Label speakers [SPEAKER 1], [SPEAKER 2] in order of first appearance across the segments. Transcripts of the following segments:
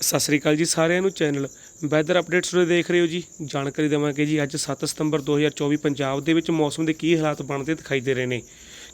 [SPEAKER 1] ਸਤਿ ਸ੍ਰੀ ਅਕਾਲ ਜੀ ਸਾਰਿਆਂ ਨੂੰ ਚੈਨਲ ਵੈਦਰ ਅਪਡੇਟਸ ਨੂੰ ਦੇਖ ਰਹੇ ਹੋ ਜੀ। ਜਾਣਕਾਰੀ ਦੇਵਾਂਗੇ ਜੀ, ਅੱਜ 7 ਸਤੰਬਰ 2024 ਪੰਜਾਬ ਦੇ ਵਿੱਚ ਮੌਸਮ ਦੇ ਕੀ ਹਾਲਾਤ ਬਣਦੇ ਦਿਖਾਈ ਦੇ ਰਹੇ ਨੇ।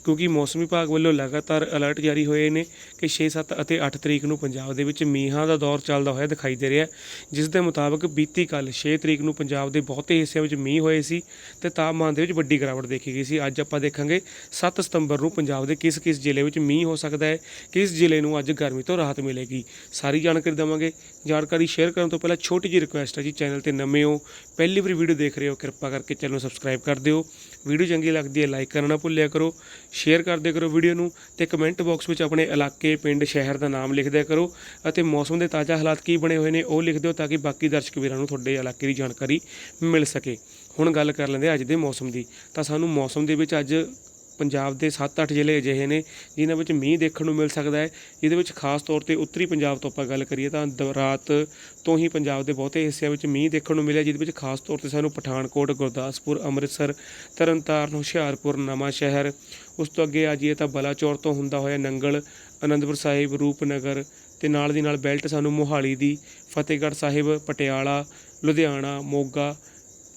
[SPEAKER 1] ਕਿਉਂਕਿ ਮੌਸਮ ਵਿਭਾਗ ਵੱਲੋਂ ਲਗਾਤਾਰ ਅਲਰਟ ਜਾਰੀ ਹੋਏ ਨੇ ਕਿ 6 7 ਅਤੇ 8 ਤਰੀਕ ਨੂੰ ਪੰਜਾਬ ਦੇ ਵਿੱਚ ਮੀਂਹਾਂ ਦਾ ਦੌਰ ਚੱਲਦਾ ਹੋਇਆ ਦਿਖਾਈ ਦੇ ਰਿਹਾ ਜਿਸ ਦੇ ਮੁਤਾਬਕ ਬੀਤੀ ਕੱਲ 6 ਤਰੀਕ ਨੂੰ ਪੰਜਾਬ ਦੇ ਬਹੁਤੇ ਹਿੱਸਿਆਂ ਵਿੱਚ ਮੀਂਹ ਹੋਏ ਸੀ ਤੇ ਤਾਪਮਾਨ ਦੇ ਵਿੱਚ ਵੱਡੀ ਗਿਰਾਵਟ ਦੇਖੀ ਗਈ ਸੀ। ਅੱਜ ਆਪਾਂ ਦੇਖਾਂਗੇ 7 ਸਤੰਬਰ ਨੂੰ ਪੰਜਾਬ ਦੇ ਕਿਸ ਕਿਸ ਜ਼ਿਲ੍ਹੇ ਵਿੱਚ ਮੀਂਹ ਹੋ ਸਕਦਾ ਹੈ, ਕਿਸ ਜ਼ਿਲ੍ਹੇ ਨੂੰ ਅੱਜ ਗਰਮੀ ਤੋਂ ਰਾਹਤ ਮਿਲੇਗੀ। ਸਾਰੀ ਜਾਣਕਾਰੀ ਦੇਵਾਂਗੇ। ਜਾਣਕਾਰੀ ਸ਼ੇਅਰ ਕਰਨ ਤੋਂ ਪਹਿਲਾਂ ਛੋਟੀ ਜਿਹੀ ਰਿਕੁਐਸਟ ਹੈ ਜੀ, ਚੈਨਲ ਤੇ ਨਵੇਂ ਹੋ, ਪਹਿਲੀ ਵਾਰੀ ਵੀਡੀਓ ਦੇਖ ਰਹੇ ਹੋ, ਕਿਰਪਾ ਕਰਕੇ ਚੈਨਲ ਨੂੰ ਸਬਸਕ੍ਰਾਈਬ ਕਰ ਦਿਓ। ਵੀਡੀਓ ਚੰਗੀ ਲੱਗਦੀ ਹੈ ਲਾਈਕ ਕਰਨਾ ਨਾ ਭੁੱਲਿਆ ਕਰੋ ਸ਼ੇਅਰ ਕਰਦੇ ਕਰੋ ਵੀਡੀਓ ਨੂੰ ਤੇ ਕਮੈਂਟ ਬਾਕਸ ਵਿੱਚ ਆਪਣੇ ਇਲਾਕੇ, ਪਿੰਡ, ਸ਼ਹਿਰ ਦਾ ਨਾਮ ਲਿਖਦਿਆ ਕਰੋ ਅਤੇ ਮੌਸਮ ਦੇ ਤਾਜ਼ਾ ਹਾਲਾਤ ਕੀ ਬਣੇ ਹੋਏ ਨੇ ਉਹ ਲਿਖ ਦਿਓ ਤਾਂ ਕਿ ਬਾਕੀ ਦਰਸ਼ਕ ਵੀਰਾਂ ਨੂੰ ਤੁਹਾਡੇ ਇਲਾਕੇ ਦੀ ਜਾਣਕਾਰੀ ਮਿਲ ਸਕੇ। ਹੁਣ ਗੱਲ ਕਰ ਲੈਂਦੇ ਅੱਜ ਦੇ ਮੌਸਮ ਦੀ। ਤਾਂ ਸਾਨੂੰ ਮੌਸਮ ਦੇ ਵਿੱਚ ਅੱਜ ਪੰਜਾਬ ਦੇ 7-8 ਜ਼ਿਲ੍ਹੇ ਅਜਿਹੇ ਨੇ ਜਿਨ੍ਹਾਂ ਵਿੱਚ ਮੀਂਹ ਦੇਖਣ ਨੂੰ ਮਿਲ ਸਕਦਾ ਹੈ। ਜਿਹਦੇ ਵਿੱਚ ਖਾਸ ਤੌਰ ਤੇ ਉੱਤਰੀ ਪੰਜਾਬ ਤੋਂ ਆਪਾਂ ਗੱਲ ਕਰੀਏ ਤਾਂ ਦ- ਰਾਤ ਤੋਂ ਹੀ ਪੰਜਾਬ ਦੇ ਬਹੁਤੇ ਹਿੱਸਿਆਂ ਵਿੱਚ ਮੀਂਹ ਦੇਖਣ ਨੂੰ ਮਿਲਿਆ, ਜਿਹਦੇ ਵਿੱਚ ਖਾਸ ਤੌਰ ਤੇ ਸਾਨੂੰ ਪਠਾਨਕੋਟ, ਗੁਰਦਾਸਪੁਰ, ਅੰਮ੍ਰਿਤਸਰ, ਤਰਨਤਾਰਨ, ਹੁਸ਼ਿਆਰਪੁਰ ਨਵਾਂ ਸ਼ਹਿਰ ਉਸ ਤੋਂ ਅੱਗੇ ਆ ਜਾਈਏ ਤਾਂ ਬਲਾਚੌਰ ਤੋਂ ਹੁੰਦਾ ਹੋਇਆ ਨੰਗਲ, ਅਨੰਦਪੁਰ ਸਾਹਿਬ, ਰੂਪਨਗਰ ਤੇ ਨਾਲ ਦੀ ਨਾਲ ਬੈਲਟ ਸਾਨੂੰ ਮੋਹਾਲੀ ਦੀ, ਫਤਿਹਗੜ੍ਹ ਸਾਹਿਬ, ਪਟਿਆਲਾ, ਲੁਧਿਆਣਾ, ਮੋਗਾ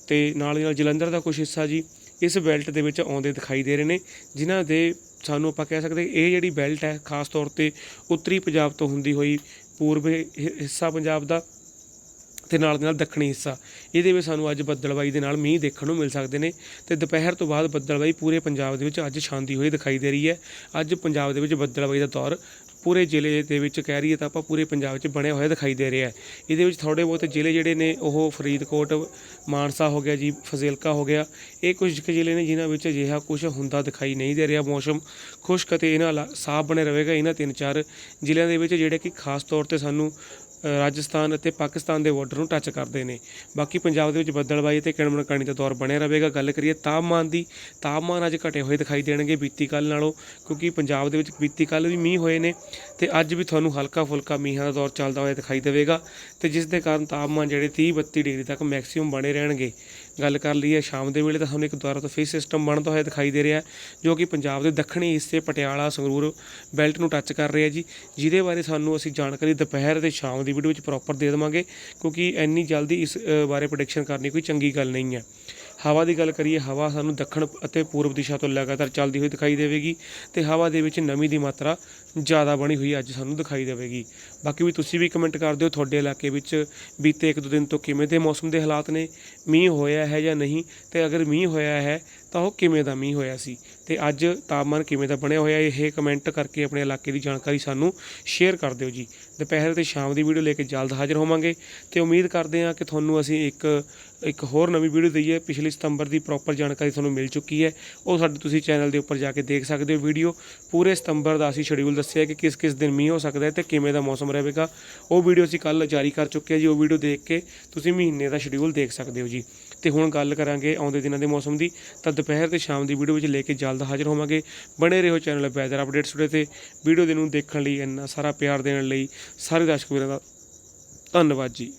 [SPEAKER 1] ਤੇ ਨਾਲ ਦੀ ਨਾਲ ਜਲੰਧਰ ਦਾ ਕੁਝ ਹਿੱਸਾ ਜੀ। ਇਸ ਬੈਲਟ ਦੇ ਵਿੱਚ ਆਉਂਦੇ ਦਿਖਾਈ ਦੇ ਰਹੇ ਨੇ, ਜਿਨ੍ਹਾਂ ਦੇ ਸਾਨੂੰ ਆਪਾਂ ਕਹਿ ਸਕਦੇ ਇਹ ਜਿਹੜੀ ਬੈਲਟ ਹੈ, ਖਾਸ ਤੌਰ ਤੇ ਉੱਤਰੀ ਪੰਜਾਬ ਤੋਂ ਹੁੰਦੀ ਹੋਈ ਪੂਰਬ ਹਿੱਸਾ ਪੰਜਾਬ ਦਾ ਤੇ ਨਾਲ ਦੇ ਨਾਲ ਦੱਖਣੀ ਹਿੱਸਾ। ਇਹਦੇ ਵਿੱਚ ਸਾਨੂੰ ਅੱਜ ਬੱਦਲਬਾਈ ਦੇ ਨਾਲ ਮੀਂਹ ਦੇਖਣ ਨੂੰ ਮਿਲ ਸਕਦੇ ਨੇ ਤੇ ਦੁਪਹਿਰ ਤੋਂ ਬਾਅਦ ਬੱਦਲਬਾਈ ਪੂਰੇ ਪੰਜਾਬ ਦੇ ਵਿੱਚ ਅੱਜ ਛਾਂਦੀ ਹੋਈ ਦਿਖਾਈ ਦੇ ਰਹੀ ਹੈ। ਅੱਜ ਪੰਜਾਬ ਦੇ ਵਿੱਚ ਬੱਦਲਬਾਈ ਦਾ ਦੌਰ ਪੂਰੇ ਜ਼ਿਲ੍ਹੇ ਦੇ ਵਿੱਚ ਕਹਿ ਰਹੀਏ ਤਾਂ ਆਪਾਂ ਪੂਰੇ ਪੰਜਾਬ 'ਚ ਬਣਿਆ ਹੋਇਆ ਦਿਖਾਈ ਦੇ ਰਿਹਾ ਹੈ। ਇਹਦੇ ਵਿੱਚ ਥੋੜੇ ਬਹੁਤੇ ਜ਼ਿਲ੍ਹੇ ਜਿਹੜੇ ਨੇ ਉਹ ਫਰੀਦਕੋਟ, ਮਾਨਸਾ ਹੋ ਗਿਆ ਜੀ, ਫਜ਼ਿਲਕਾ ਹੋ ਗਿਆ। ਇਹ ਕੁਝ ਕੁ ਜ਼ਿਲ੍ਹੇ ਨੇ ਜਿਨ੍ਹਾਂ ਵਿੱਚ ਅਜਿਹਾ ਕੁਝ ਹੁੰਦਾ ਦਿਖਾਈ ਨਹੀਂ ਦੇ ਰਿਹਾ। ਮੌਸਮ ਖੁਸ਼ਕ ਅਤੇ ਇਹਨਾਂ ਲਾ- ਸਾਫ਼ ਬਣੇ ਰਹੇਗਾ। ਇਹਨਾਂ ਤਿੰਨ ਚਾਰ ਜ਼ਿਲ੍ਹਿਆਂ ਦੇ ਵਿੱਚ ਜਿਹੜੇ ਕਿ ਖਾਸ ਤੌਰ ਤੇ ਸਾਨੂੰ ਰਾਜਸਥਾਨ ਅਤੇ ਪਾਕਿਸਤਾਨ ਦੇ ਬਾਰਡਰ ਨੂੰ ਟੱਚ ਕਰਦੇ ਨੇ। ਬਾਕੀ ਪੰਜਾਬ ਦੇ ਵਿੱਚ ਬੱਦਲਬਾਈ ਤੇ ਕਿਣਮਕਣੀ ਦਾ ਦੌਰ ਬਣਿਆ ਰਹੇਗਾ। ਗੱਲ ਕਰੀਏ ਤਾਪਮਾਨ ਦੀ, ਤਾਪਮਾਨ ਅੱਜ ਘਟੇ ਹੋਏ ਦਿਖਾਈ ਦੇਣਗੇ ਬੀਤੀ ਕੱਲ ਨਾਲੋਂ, ਕਿਉਂਕਿ ਪੰਜਾਬ ਦੇ ਵਿੱਚ ਬੀਤੀ ਕੱਲ ਵੀ ਮੀਂਹ ਹੋਏ ਨੇ ਤੇ ਅੱਜ ਵੀ ਤੁਹਾਨੂੰ ਹਲਕਾ ਫੁਲਕਾ ਮੀਂਹਾਂ ਦਾ ਦੌਰ ਚੱਲਦਾ ਹੋਇਆ ਦਿਖਾਈ ਦੇਵੇਗਾ ਤੇ ਜਿਸ ਦੇ ਕਾਰਨ ਤਾਪਮਾਨ ਜਿਹੜੇ 30 32 ਡਿਗਰੀ ਤੱਕ ਮੈਕਸਿਮਮ ਬਣੇ ਰਹਿਣਗੇ। ਗੱਲ ਕਰ ਲਈਏ ਸ਼ਾਮ ਦੇ ਵੇਲੇ ਤਾਂ ਸਾਨੂੰ ਇੱਕ ਦੁਆਰਾ ਤੋਂ ਫੇਸ ਸਿਸਟਮ ਬਣਦਾ ਹੋਇਆ ਦਿਖਾਈ ਦੇ ਰਿਹਾ, ਜੋ ਕਿ ਪੰਜਾਬ ਦੇ ਦੱਖਣੀ ਹਿੱਸੇ ਪਟਿਆਲਾ, ਸੰਗਰੂਰ ਬੈਲਟ ਨੂੰ ਟੱਚ ਕਰ ਰਿਹਾ ਜੀ। ਜਿਹਦੇ ਬਾਰੇ ਸਾਨੂੰ ਅਸੀਂ ਜਾਣਕਾਰੀ ਦੁਪਹਿਰ ਤੇ ਸ਼ਾਮ ਦੀ ਵੀਡੀਓ ਵਿੱਚ ਪ੍ਰੋਪਰ ਦੇ ਦੇਵਾਂਗੇ, ਕਿਉਂਕਿ ਇੰਨੀ ਜਲਦੀ ਇਸ ਬਾਰੇ ਪ੍ਰੈਡਿਕਸ਼ਨ ਕਰਨੀ ਕੋਈ ਚੰਗੀ ਗੱਲ ਨਹੀਂ ਹੈ। ਹਵਾ ਦੀ ਗੱਲ ਕਰੀਏ, ਹਵਾ ਸਾਨੂੰ ਦੱਖਣ ਅਤੇ ਪੂਰਬ ਦਿਸ਼ਾ ਤੋਂ ਲਗਾਤਾਰ ਚੱਲਦੀ ਹੋਈ ਦਿਖਾਈ ਦੇਵੇਗੀ ਤੇ ਹਵਾ ਦੇ ਵਿੱਚ ਨਮੀ ਦੀ ਮਾਤਰਾ ਜ਼ਿਆਦਾ ਬਣੀ ਹੋਈ ਅੱਜ ਸਾਨੂੰ ਦਿਖਾਈ ਦੇਵੇਗੀ। ਬਾਕੀ ਵੀ ਤੁਸੀਂ ਵੀ ਕਮੈਂਟ ਕਰ ਦਿਓ ਤੁਹਾਡੇ ਇਲਾਕੇ ਵਿੱਚ ਬੀਤੇ ਇੱਕ ਦੋ ਦਿਨ ਤੋਂ ਕਿਵੇਂ ਦੇ ਮੌਸਮ ਦੇ ਹਾਲਾਤ ਨੇ, ਮੀਂਹ ਹੋਇਆ ਹੈ ਜਾਂ ਨਹੀਂ, ਤੇ ਅਗਰ ਮੀਂਹ ਹੋਇਆ ਹੈ ਤਾਂ ਉਹ ਕਿਵੇਂ ਦਾ ਮੀਂਹ ਹੋਇਆ ਸੀ? ਤੇ ਅੱਜ ਤਾਪਮਾਨ ਕਿਵੇਂ ਦਾ ਬਣਿਆ ਹੋਇਆ, ਇਹ ਕਮੈਂਟ ਕਰਕੇ ਆਪਣੇ ਇਲਾਕੇ ਦੀ ਜਾਣਕਾਰੀ ਸਾਨੂੰ ਸ਼ੇਅਰ ਕਰ ਦਿਓ ਜੀ। ਦੁਪਹਿਰ ਤੇ ਸ਼ਾਮ ਦੀ ਵੀਡੀਓ ਲੈ ਕੇ ਜਲਦ ਹਾਜ਼ਰ ਹੋਵਾਂਗੇ। ਤੇ ਉਮੀਦ ਕਰਦੇ ਹਾਂ ਕਿ ਤੁਹਾਨੂੰ ਅਸੀਂ ਇੱਕ ਇੱਕ ਹੋਰ ਨਵੀਂ ਵੀਡੀਓ ਦਈਏ। ਪਿਛਲੇ ਸਤੰਬਰ ਦੀ ਪ੍ਰੋਪਰ ਜਾਣਕਾਰੀ ਤੁਹਾਨੂੰ ਮਿਲ ਚੁੱਕੀ ਹੈ। ਉਹ ਸਾਡੇ ਤੁਸੀਂ ਚੈਨਲ ਦੇ ਉੱਪਰ ਜਾ ਕੇ ਦੇਖ ਸਕਦੇ ਹੋ ਵੀਡੀਓ ਪੂਰੇ ਸਤੰਬਰ ਦਾ ਅਸੀਂ ਸ਼ਡਿਊਲ ਦੱਸਿਆ ਕਿ ਕਿਸ ਕਿਸ ਦਿਨ ਮੀਂਹ ਹੋ ਸਕਦਾ ਹੈ ਤੇ ਕਿਵੇਂ ਦਾ ਮੌਸਮ ਰਹੇਗਾ। ਉਹ ਵੀਡੀਓ ਅਸੀਂ ਕੱਲ ਜਾਰੀ ਕਰ ਚੁੱਕੇ ਹਾਂ ਜੀ। ਉਹ ਵੀਡੀਓ ਦੇਖ ਕੇ ਤੁਸੀਂ ਮਹੀਨੇ ਦਾ ਸ਼ਡਿਊਲ ਦੇਖ ਸਕਦੇ ਹੋ ਜੀ। ਤੇ ਹੁਣ ਗੱਲ ਕਰਾਂਗੇ ਆਉਂਦੇ ਦਿਨਾਂ ਦੇ ਮੌਸਮ ਦੀ। ਤਾਂ ਦੁਪਹਿਰ ਤੇ ਸ਼ਾਮ ਦੀ ਵੀਡੀਓ ਵਿੱਚ ਲੈ ਕੇ ਜਲਦ ਹਾਜ਼ਰ ਹੋਵਾਂਗੇ। ਬਣੇ ਰਹੋ ਚੈਨਲ ਵੈਦਰ ਅਪਡੇਟਸ ਉਡੇ ਤੇ। ਵੀਡੀਓ ਦੇ ਨੂੰ ਦੇਖਣ ਲਈ ਇੰਨਾ ਸਾਰਾ ਪਿਆਰ ਦੇਣ ਲਈ ਸਾਰੇ ਦਰਸ਼ਕ ਵੀਰਾਂ ਦਾ ਧੰਨਵਾਦ ਜੀ।